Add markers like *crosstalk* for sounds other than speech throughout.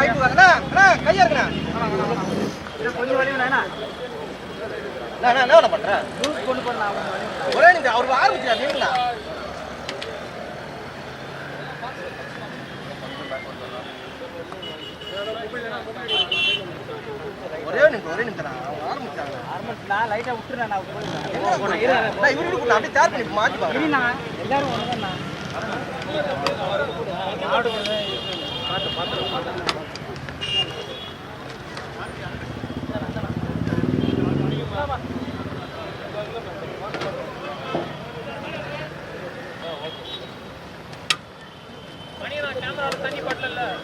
அண்ணா அண்ணா கையா அண்ணா அண்ணா என்ன பண்ற? ஜூஸ் கொண்டு போடலாம் ஒரே நிமிஷம் அவருக்கு ஆரம்பிச்சா நீங்களா ஒரே நிமிஷம் ஒரே நிமிஷம் ஆரம்பிச்சாங்க நான் லைட்டாக விட்டுறேன் நான் என்ன போயிடுறேன் அண்ணா, இவரு கூட அப்படியே சேர் பண்ணி மாத்தி பாருங்க. எல்லாரும் ஒன்று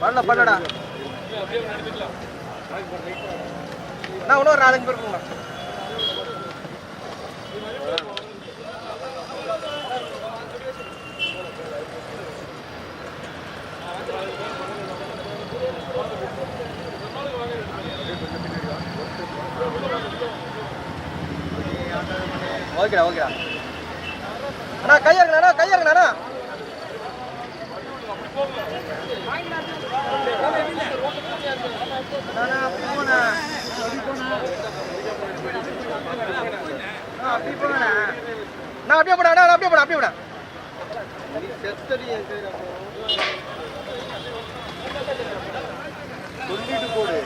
பண்ணல பண்ணடா. நான் இன்னொரு நாலஞ்சு பேர் போங்க. ஓகேடா ஓகேடா. அண்ணா கையா இருக்குண்ணா கையா இருக்குண்ணா அண்ணா, அப்படியே போடா அண்ணா, அப்படியே போடா அப்படியே போடா சொல்லிட்டு போடு.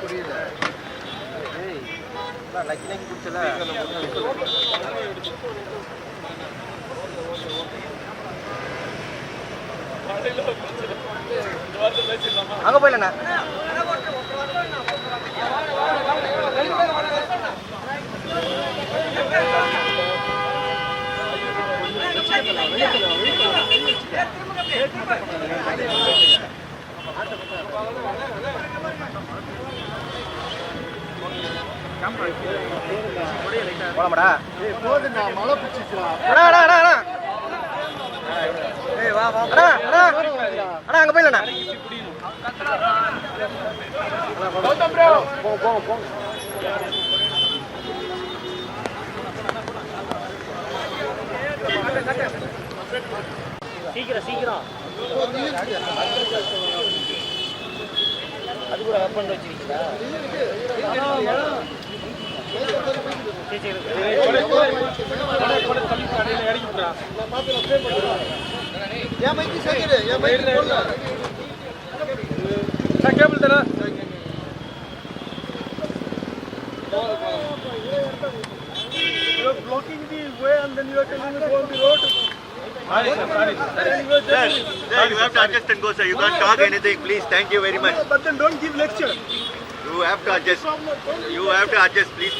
புரியல ஏய் அண்ணா, அங்க போயிடலண்ணா. போலாமாடா? போதுண்ணா மழை பிடிச்சிக்கலாம் அண்ணா. அண்ணா அண்ணா சீக்கிரம் சீக்கிரம். அது கூட வெப்பன் வச்சிருக்கீங்களா? சரி சரி என் போடல? கேபிள் தர blocking the way and then you are telling me go on the road. Sir, sir, you have to adjust and go, sir. You can't talk anything, please. Thank you very much. But then don't give lecture. You have to adjust. You have to adjust, please.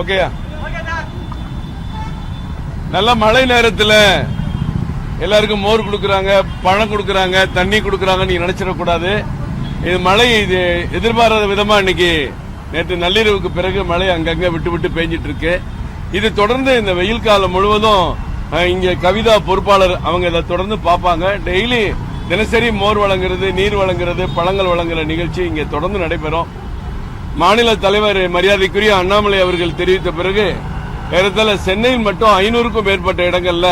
ஓகேயா? நல்ல மழை நேரத்தில் எல்லாருக்கும் மோர் கொடுக்குறாங்க பழம் கொடுக்குறாங்க தண்ணி கொடுக்குறாங்க நீ நினைச்சிடக்கூடாது. இது மழை இது எதிர்பாராத விதமா இன்னைக்கு நேற்று நள்ளிரவுக்கு பிறகு மழை அங்கங்க விட்டு விட்டு பெஞ்சிட்டு இருக்கு இது தொடர்ந்து இந்த வெயில் காலம் முழுவதும் இங்க கவிதா பொறுப்பாளர் அவங்க இதை தொடர்ந்து பார்ப்பாங்க. டெய்லி தினசரி மோர் வழங்குறது நீர் வழங்குறது பழங்கள் வழங்குற நிகழ்ச்சி இங்க தொடர்ந்து நடைபெறும். மாநில தலைவர் மரியாதைக்குரிய அண்ணாமலை அவர்கள் தெரிவித்த பிறகு ஏறத்தாழ சென்னையில் மட்டும் ஐநூறுக்கும் மேற்பட்ட இடங்கள்ல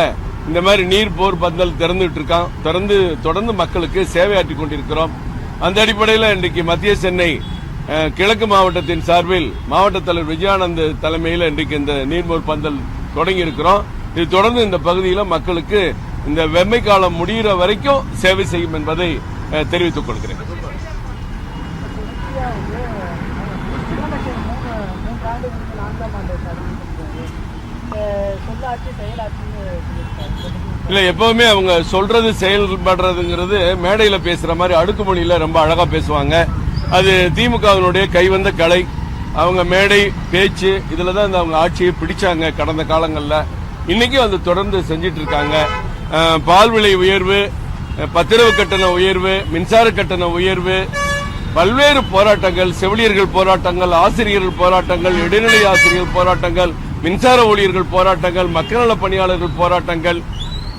இந்த மாதிரி நீர் போர் பந்தல் திறந்துட்டு இருக்கான். திறந்து தொடர்ந்து மக்களுக்கு சேவையாற்றி கொண்டிருக்கிறோம். அந்த அடிப்படையில் இன்றைக்கு மத்திய சென்னை கிழக்கு மாவட்டத்தின் சார்பில் மாவட்ட தலைவர் விஜயானந்த் தலைமையில் இன்றைக்கு இந்த நீர்மோர் பந்தல் தொடங்கி இருக்கிறோம் இது தொடர்ந்து இந்த பகுதியில் மக்களுக்கு இந்த வெம்மை காலம் முடிகிற வரைக்கும் சேவை செய்யும் என்பதை தெரிவித்துக் கொள்கிறேன். ஆண்டு ஆண்டு நான்காம் ஆண்டு சொல்லாட்சி செயலாட்சின்னு இல்ல எப்பவுமே அவங்க சொல்றது செயல்படுறதுங்கிறது மேடையில பேசுற மாதிரி அடுக்குமொழியில ரொம்ப அழகா பேசுவாங்க. அது திமுகவினுடைய கைவந்த கலை. அவங்க மேடை பேச்சு இதில் தான் இந்த அவங்க ஆட்சியை பிடிச்சாங்க கடந்த காலங்களில். இன்றைக்கும் அது தொடர்ந்து செஞ்சிட்டு இருக்காங்க பால் விலை உயர்வு பத்திரவு கட்டண உயர்வு மின்சார கட்டண உயர்வு பல்வேறு போராட்டங்கள் செவிலியர்கள் போராட்டங்கள் ஆசிரியர்கள் போராட்டங்கள் இடைநிலை ஆசிரியர்கள் போராட்டங்கள் மின்சார ஊழியர்கள் போராட்டங்கள் மக்கள் நல பணியாளர்கள் போராட்டங்கள்.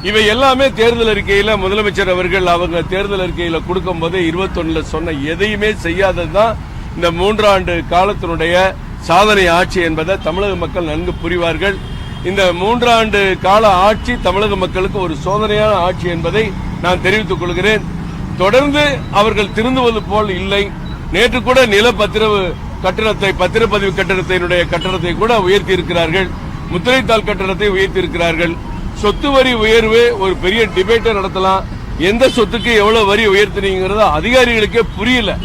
இவை எல்லாமே தேர்தல் அறிக்கையில முதலமைச்சர் அவர்கள் அவங்க தேர்தல் அறிக்கையில கொடுக்கும்போது இருபத்தொன்னுல சொன்ன எதையுமே செய்யாததுதான் இந்த மூன்றாண்டு காலத்தினுடைய சாதனை ஆட்சி என்பதை தமிழக மக்கள் நன்கு புரிவார்கள். இந்த மூன்றாண்டு கால ஆட்சி தமிழக மக்களுக்கு ஒரு சோதனையான ஆட்சி என்பதை நான் தெரிவித்துக் கொள்கிறேன். தொடர்ந்து அவர்கள் திருந்துவது போல் இல்லை. நேற்று கூட நிலப்பத்திரவு கட்டணத்தை பத்திரப்பதிவு கட்டணத்தினுடைய கட்டணத்தை கூட உயர்த்தி இருக்கிறார்கள் முத்திரைத்தாள் கட்டணத்தை உயர்த்தி இருக்கிறார்கள் சொத்து வரி உயர்வு ஒரு பெரிய டிபேட்டை நடத்தலாம். எந்த சொத்துக்கு எவ்வளவு வரி உயர்த்தினீங்கிறத அதிகாரிகளுக்கே புரியல.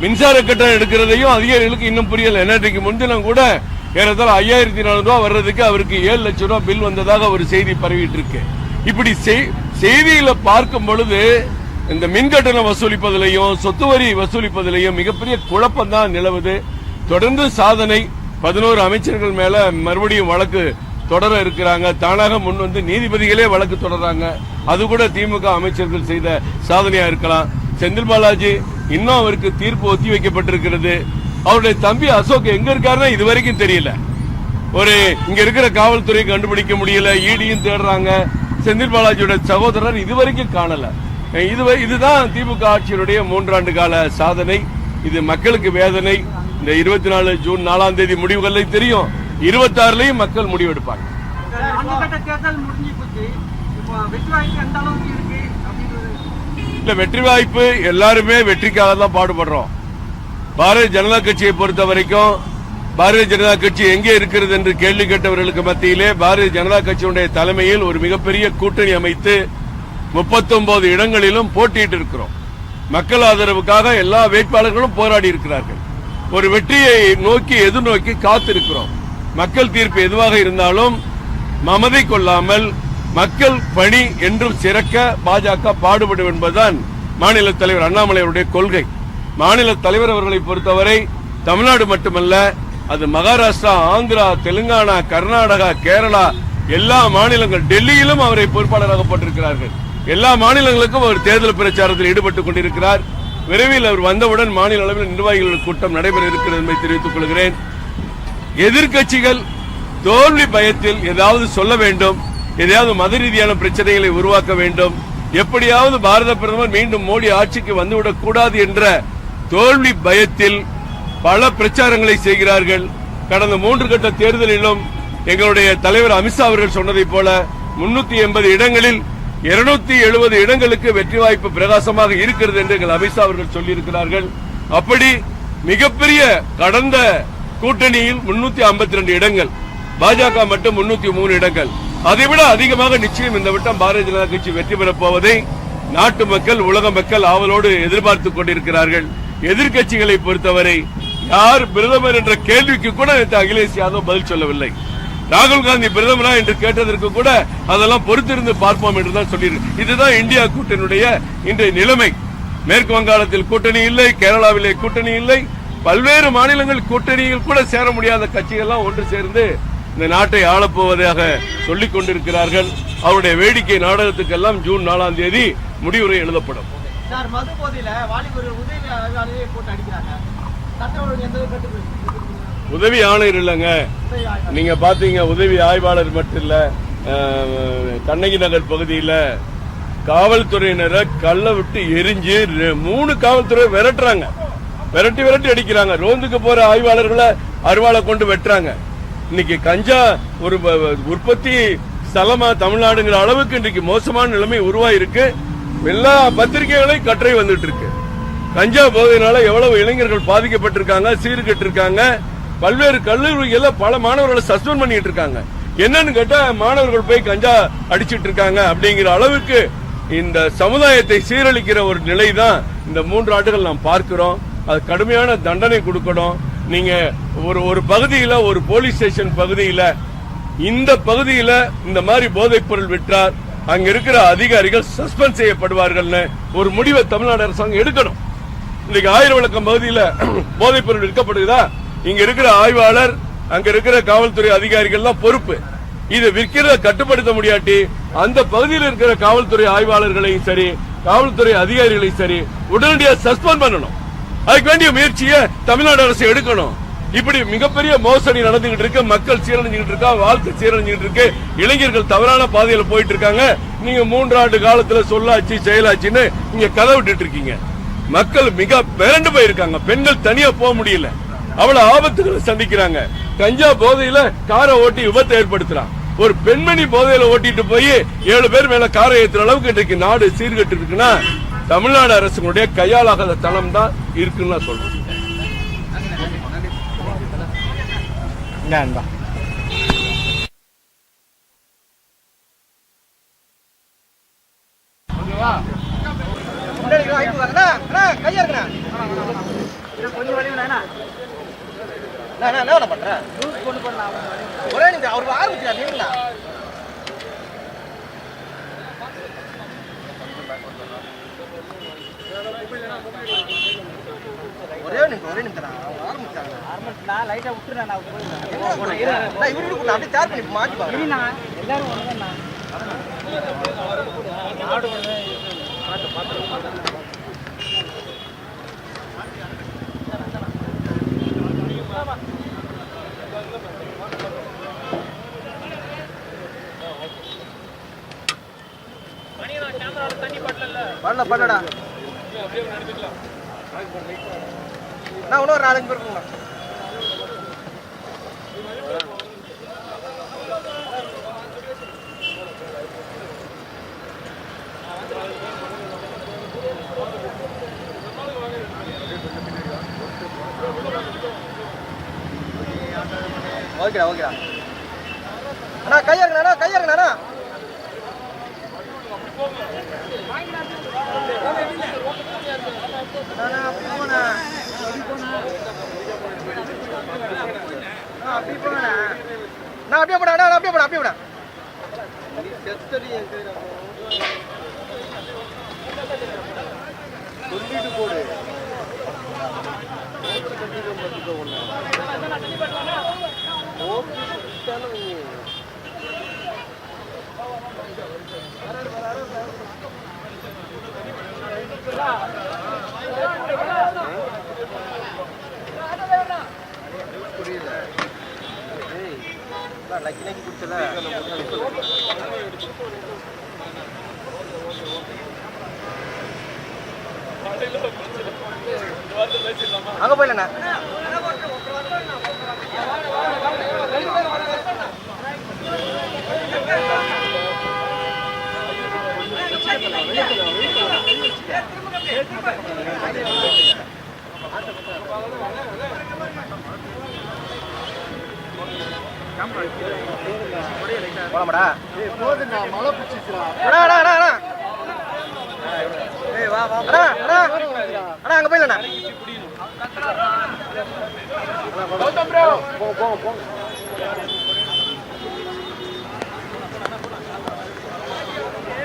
மின்சார கட்டணம் எடுக்கிறதையும் அதிகாரிகளுக்கு இன்னும் புரியல. என்னன்றைக்கு முன்தினம் கூட ஏறத்தாழ ஐயாயிரத்தி நானூறு ரூபாய் வர்றதுக்கு அவருக்கு ஏழு லட்சம் ரூபாய் பில் வந்ததாக ஒரு செய்தி பரவிட்டு இருக்கு. இப்படி செய்- செய்தியில பார்க்கும் பொழுது இந்த மின் கட்டணம் வசூலிப்பதிலையும் சொத்து வரி வசூலிப்பதிலையும் மிகப்பெரிய குழப்பம் தான் நிலவுது. தொடர்ந்து சாதனை பதினோரு அமைச்சர்கள் மேல மறுபடியும் வழக்கு தொடர இருக்கிறாங்க. தானாக முன் வந்து நீதிபதிகளே வழக்கு தொடர்றாங்க. அது கூட திமுக அமைச்சர்கள் செய்த சாதனையா இருக்கலாம். செந்தில் பாலாஜி இன்னும் அவருக்கு தீர்ப்பு ஒத்தி வைக்கப்பட்டிருக்கிறது. அவருடைய தம்பி அசோக் எங்க இருக்காருன்னா இதுவரைக்கும் தெரியல. ஒரு இங்க இருக்கிற காவல்துறை கண்டுபிடிக்க முடியல ஈடியும் தேடுறாங்க. செந்தில் பாலாஜியோட சகோதரர் இதுவரைக்கும் காணல. இது இதுதான் திமுக ஆட்சியினுடைய மூன்றாண்டு கால சாதனை. இது மக்களுக்கு வேதனை. இந்த இருபத்தி நாலு ஜூன் நாலாம் தேதி முடிவுகளை தெரியும். இருபத்தாறுலயும் மக்கள் முடிவெடுப்பாங்க இல்ல வெற்றி வாய்ப்பு எல்லாருமே வெற்றிக்காக தான் பாடுபடுறோம். பாரதிய ஜனதா கட்சியை பொறுத்த வரைக்கும் பாரதிய ஜனதா கட்சி எங்கே இருக்கிறது என்று கேள்வி கேட்டவர்களுக்கு மத்தியிலே பாரதிய ஜனதா கட்சியுடைய தலைமையில் ஒரு மிகப்பெரிய கூட்டணி அமைத்து 39 இடங்களிலும் போட்டியிட்டு இருக்கிறோம். மக்கள் ஆதரவுக்காக எல்லா வேட்பாளர்களும் போராடி இருக்கிறார்கள். ஒரு வெற்றியை நோக்கி எதிர்நோக்கி காத்திருக்கிறோம். மக்கள் தீர்ப்பு எதுவாக இருந்தாலும் மமதை கொள்ளாமல் மக்கள் பணி என்றும் சிறக்க பாஜக பாடுபடும் என்பதுதான் மாநில தலைவர் அண்ணாமலை அவருடைய கொள்கை. மாநில தலைவர் அவர்களை பொறுத்தவரை தமிழ்நாடு மட்டுமல்ல அது மகாராஷ்டிரா ஆந்திரா தெலுங்கானா கர்நாடகா கேரளா எல்லா மாநிலங்கள் டெல்லியிலும் அவரை பொறுப்பாளராக போட்டிருக்கிறார்கள். எல்லா மாநிலங்களுக்கும் அவர் தேர்தல் பிரச்சாரத்தில் ஈடுபட்டுக் கொண்டிருக்கிறார். விரைவில் அவர் வந்தவுடன் மாநில அளவில் நிர்வாகிகள் கூட்டம் நடைபெற இருக்கிறது என்பதை தெரிவித்துக் கொள்கிறேன். எதிர்க்கட்சிகள் தோல்வி பயத்தில் ஏதாவது சொல்ல வேண்டும் எதையாவது மத ரீதியான பிரச்சனைகளை உருவாக்க வேண்டும் எப்படியாவது பாரத பிரதமர் மீண்டும் மோடி ஆட்சிக்கு வந்துவிடக் கூடாது என்ற தோல்வி பயத்தில் பல பிரச்சாரங்களை செய்கிறார்கள். கடந்த மூன்று கட்ட தேர்தலிலும் எங்களுடைய தலைவர் அமித்ஷா அவர்கள் சொன்னதை போல முன்னூத்தி எண்பது இடங்களில் இருநூத்தி எழுபது இடங்களுக்கு வெற்றி வாய்ப்பு பிரகாசமாக இருக்கிறது என்று எங்கள் அமித்ஷா அவர்கள் சொல்லியிருக்கிறார்கள். அப்படி மிகப்பெரிய கடந்த கூட்டணியில் முன்னூத்தி ஐம்பத்தி ரெண்டு இடங்கள் பாஜக மட்டும் முன்னூத்தி மூணு இடங்கள். அதைவிட அதிகமாக நிச்சயம் இந்த வட்டம் பாரதிய ஜனதா கட்சி வெற்றி பெறப் போவதை நாட்டு மக்கள் உலக மக்கள் ஆவலோடு எதிர்பார்த்துக் கொண்டிருக்கிறார்கள். எதிர்கட்சிகளை பொறுத்தவரை யார் பிரதமர் என்ற கேள்விக்கு கூட அகிலேஷ் யாதவ் பதில் சொல்லவில்லை. ராகுல் காந்தி பிரதமரா என்று கேட்டதற்கு கூட அதெல்லாம் பொறுத்திருந்து பார்ப்போம் என்று தான் சொல்லியிருக்கு இதுதான் இந்தியா கூட்டணியுடைய இன்றைய நிலைமை. மேற்கு வங்காளத்தில் கூட்டணி இல்லை கேரளாவிலே கூட்டணி இல்லை பல்வேறு மாநிலங்கள் கூட்டணியில் கூட சேர முடியாத கட்சிகள்லாம் ஒன்று சேர்ந்து இந்த நாட்டை ஆளப்போவதாக சொல்லிக் கொண்டிருக்கிறார்கள். அவருடைய வேடிக்கை நாடகத்துக்கெல்லாம் ஜூன் நாலாம் தேதி முடிவுரை எழுதப்படும். சார் மது போதையில வாலிபர் உதவி போட்டு அடிக்கிறாங்க. உதவி ஆணையர் இல்லைங்க. நீங்க பாத்தீங்க உதவி ஆய்வாளர் மட்டும் இல்ல கண்ணகி நகர் பகுதியில காவல்துறையினரை கள்ள விட்டு எரிஞ்சு ரெ- மூணு காவல்துறை விரட்டுறாங்க. விரட்டி விரட்டி அடிக்கிறாங்க. ரோந்துக்கு போற ஆய்வாளர்களை அருவாளை கொண்டு வெட்டுறாங்க. இன்னைக்கு கஞ்சா ஒரு உற்பத்தி ஸ்தலமா தமிழ்நாடுங்கிற அளவுக்கு இன்னைக்கு மோசமான நிலைமை உருவாயிருக்கு. எல்லா பத்திரிகைகளையும் கட்டுரை வந்துட்டு இருக்கு. கஞ்சா போதையினால எவ்வளவு இளைஞர்கள் பாதிக்கப்பட்டிருக்காங்க சீர்கெட்டிருக்காங்க. பல்வேறு கல்லூரிகள்ல பல மாணவர்களை சஸ்பெண்ட் பண்ணிட்டு இருக்காங்க என்னன்னு கேட்டா மாணவர்கள் போய் கஞ்சா அடிச்சிட்டு இருக்காங்க அப்படிங்கிற அளவுக்கு இந்த சமுதாயத்தை சீரழிக்கிற ஒரு நிலை தான் இந்த மூன்று ஆண்டுகள் நாம் பார்க்கிறோம். அது கடுமையான தண்டனை கொடுக்கணும். நீங்க ஒரு ஒரு பகுதியில ஒரு போலீஸ் ஸ்டேஷன் பகுதியில இந்த பகுதியில இந்த மாதிரி போதைப் பொருள் விற்றார் அங்க இருக்கிற அதிகாரிகள் சஸ்பெண்ட் செய்யப்படுவார்கள்னு ஒரு முடிவை தமிழ்நாடு அரசாங்கம் எடுக்கணும். இன்னைக்கு ஆயிரம் விளக்கம் பகுதியில *clears throat* போதைப் பொருள் விற்கப்படுதா இங்க இருக்கிற ஆய்வாளர் அங்க இருக்கிற காவல்துறை அதிகாரிகள் தான் பொறுப்பு. இதை விற்கிறத கட்டுப்படுத்த முடியாட்டி அந்த பகுதியில் இருக்கிற காவல்துறை ஆய்வாளர்களையும் சரி காவல்துறை அதிகாரிகளையும் சரி உடனடியாக சஸ்பெண்ட் பண்ணணும். அதுக்கு வேண்டிய முயற்சியை தமிழ்நாடு அரசு எடுக்கணும். இப்படி மிகப்பெரிய மோசடி நடந்துகிட்டு இருக்கு மக்கள் சீரழிஞ்சுகிட்டு இருக்கா வாழ்க்கை சீரழிஞ்சுகிட்டு இருக்கு இளைஞர்கள் தவறான பாதையில போயிட்டு இருக்காங்க. நீங்க மூன்றாண்டு காலத்துல சொல்லாச்சு செயலாச்சுன்னு நீங்க கதை விட்டுட்டு இருக்கீங்க. மக்கள் மிக மிரண்டு போயிருக்காங்க. பெண்கள் தனியா போக முடியல. அவ்வளவு ஆபத்துகளை சந்திக்கிறாங்க. கஞ்சா போதையில காரை ஓட்டி விபத்தை ஏற்படுத்துறான். ஒரு பெண்மணி போதையில ஓட்டிட்டு போய் ஏழு பேர் மேல காரை ஏத்துற அளவுக்கு இன்றைக்கு நாடு சீர்கட்டு இருக்குன்னா தமிழ்நாடு அரசுடைய கையாளாகாத தளம் தான் இருக்குன்னு நான் சொல்றேன் நண்பா முன்னாடி வாய்ப்பு வரண்ணா அண்ணா கையா இருக்குண்ணா கொஞ்சம் வழி வேணா நான் என்ன என்ன நியூஸ் கொண்டு போடலாம் ஒரே நிமிஷம் அவர் ஆரம்பிச்சா நீங்களா ஒரே நிமிஷம் ஒரே நிமிஷம் அவங்க ஆரம்பிச்சாங்க. நான் விட்டுறேன் நான் நான் அப்படியே சேர் பண்ணி பாருங்க பண்ணல பண்ணடா. நான் இன்னொரு நாலஞ்சு பேர் இருக்குங்கண்ணா ஓகேடா ஓகேடா அண்ணா கையா இருக்குண்ணா அண்ணா, கையா இருக்குண்ணா அண்ணா. அண்ணா, ஓகேடா ஓகேடா. அண்ணா, அப்படி போண்ணா. அண்ணா, அப்படியே போடா அண்ணா, அப்படியே போடா அப்படியே போடா. சொல்லிட்டு போடு. புரியல. அங்க போயிலண்ணா. போலாமாடா? அண்ணா அண்ணா அண்ணா அண்ணா ஏய் வா வா அண்ணா அண்ணா அண்ணா அங்க போயிலண்ணா போங்க போங்க போங்க முன்னாடி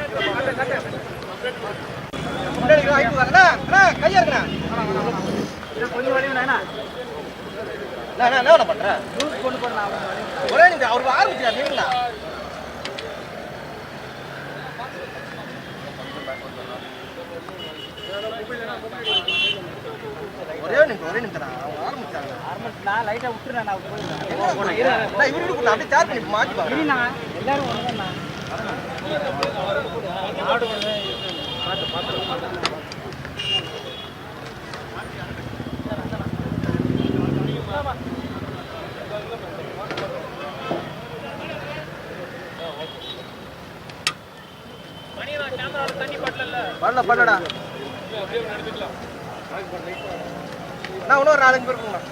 வாய்ப்பு வரண்ணா அண்ணா கையா கொஞ்சம் நான் என்ன பண்றேன் கொண்டு ஒரே நிமிஷம் ஆரம்பிச்சா நீங்களா ஒரே நிமிஷம் ஒரே நிமிஷம் அவங்க ஆரம்பிச்சாங்க நான் லைட்டா விட்டுறேன் நான் போயிடுறேன் நான் இவரு அப்படியே சார்ஜ் பண்ணி மாட்டி பாருங்க எல்லாரும் ஒண்ணுதாண்ணா பண்ணல பண்ணடா. நான் இன்னொரு நாலஞ்சு பேர் இருக்குங்கண்ணா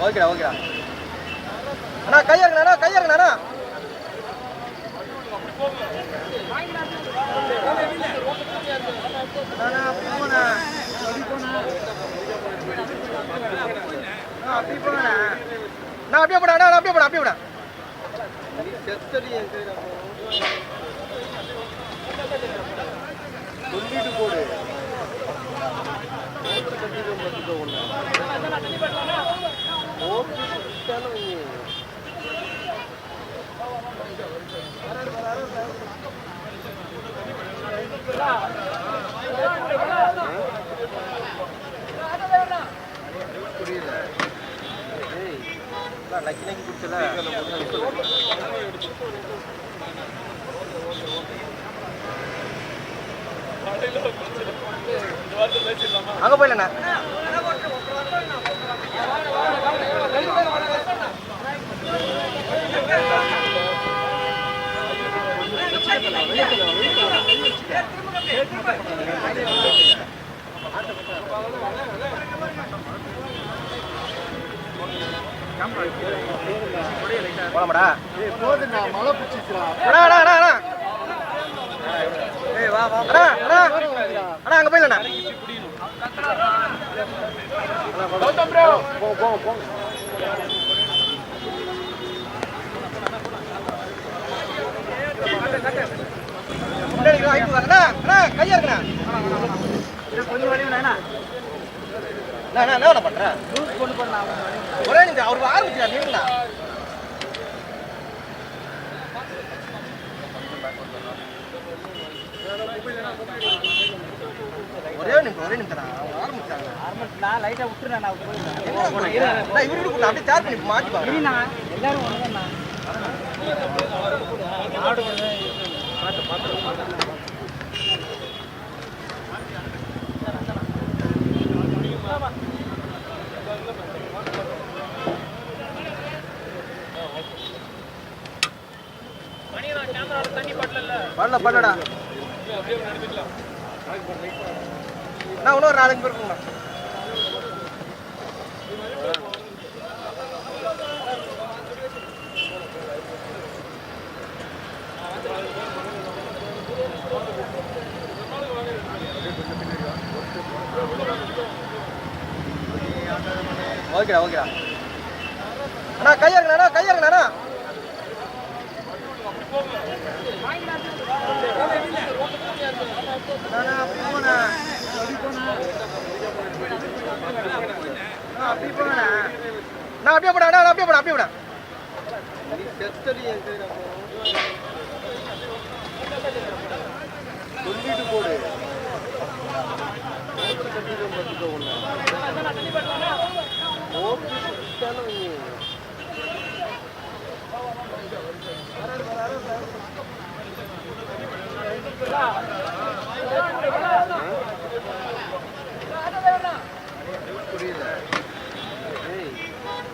ஓகேடா ஓகேடா. அண்ணா கையறங்கண்ணா கையறங்கண்ணா நான் அப்படியே போடா நான் அப்படியே போடா அப்படியே போடா. சொல்லிட்டு போடு. புரியல நக்கி நக்கி குடிச்சல அங்க போயிலண்ணா போலாமாடா? போதுண்ணா மழை பிடிச்சிச்சுடா. அண்ணா அங்க போயிடலண்ணா போ போ போ முன்னாடி வா, ஐந்து வா. அண்ணா அண்ணா கையா இருக்குண்ணா கொஞ்சம் வழி வேணா என்ன கொண்டு ஒரே நிமிஷம் அவருக்கு நீங்களா ஒரே நிமிஷம் ஒரே நிமிஷம் ஆரம்பிச்சாங்க நான் லைட்டா விட்டுறேன் நான் இவருக்கு கூட அப்படியே சேர் பண்ணி பாருங்க பண்ணல பண்ணடா நான் இன்னொரு நாலஞ்சு பேர் இருக்குங்கண்ணா ஓகேடா ஓகேடா அண்ணா கையா இருக்குண்ணா அண்ணா, கையா இருக்குண்ணா அண்ணா. அண்ணா, அப்படி போண்ணா. அண்ணா, அப்படி போண்ணா. நான் அப்படியே போடா நான் அப்படியே போடா அப்படியே போடா. சொல்லிட்டு போடு புரியல ஏய் நக்கி நக்கி குடிச்சல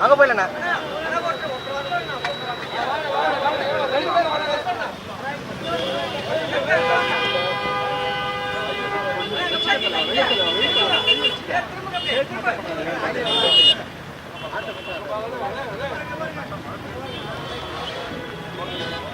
அங்க போயிடலண்ணா. போலாமாடா போதுண்ணா